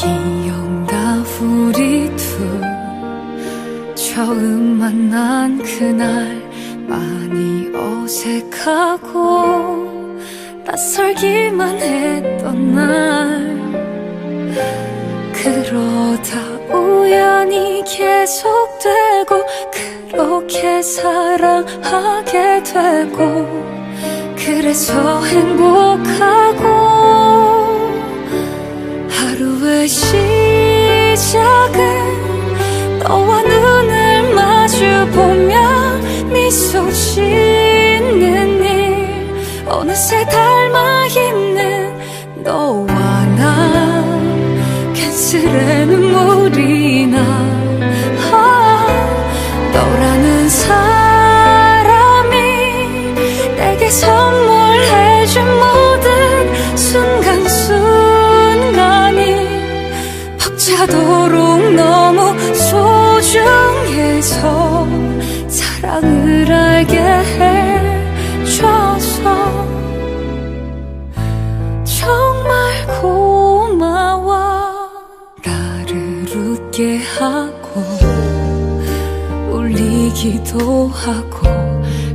기억나 우리 둘 처음 만난 그날 많이 어색하고 낯설기만 했던 날. 그러다 우연히 계속되고 그렇게 사랑하게 되고 그래서 행복하고 시작은 너와 눈을 마주 보며 미소 짓는 일. 어느새 닮아 있는 너와 나. 캔슬의 눈물이 나. 아, 너라는 사람 벅차도록 너무 소중해서 사랑을 알게 해줘서 정말 고마워. 나를 웃게 하고 울리기도 하고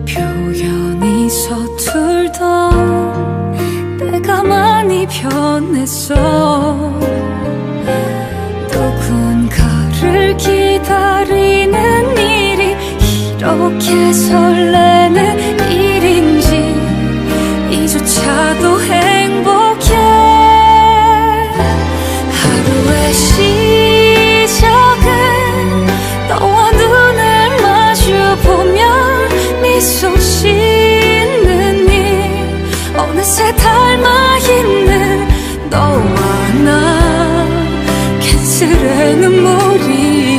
표현이 서툴던 내가 많이 변했어 설레는 일인지 이조차도 행복해. 하루의 시작은 너와 눈을 마주보며 미소 짓는 일. 어느새 닮아 있는 너와 나. 캔슬의 눈물이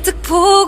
Artık bu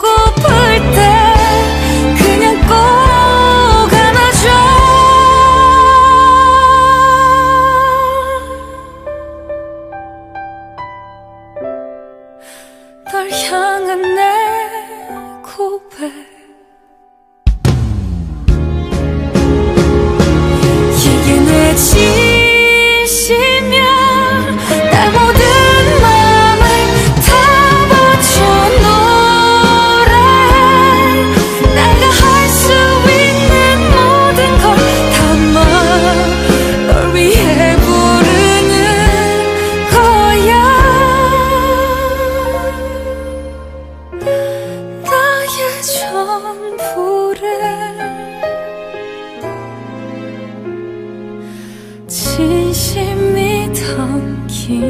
听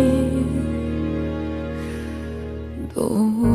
不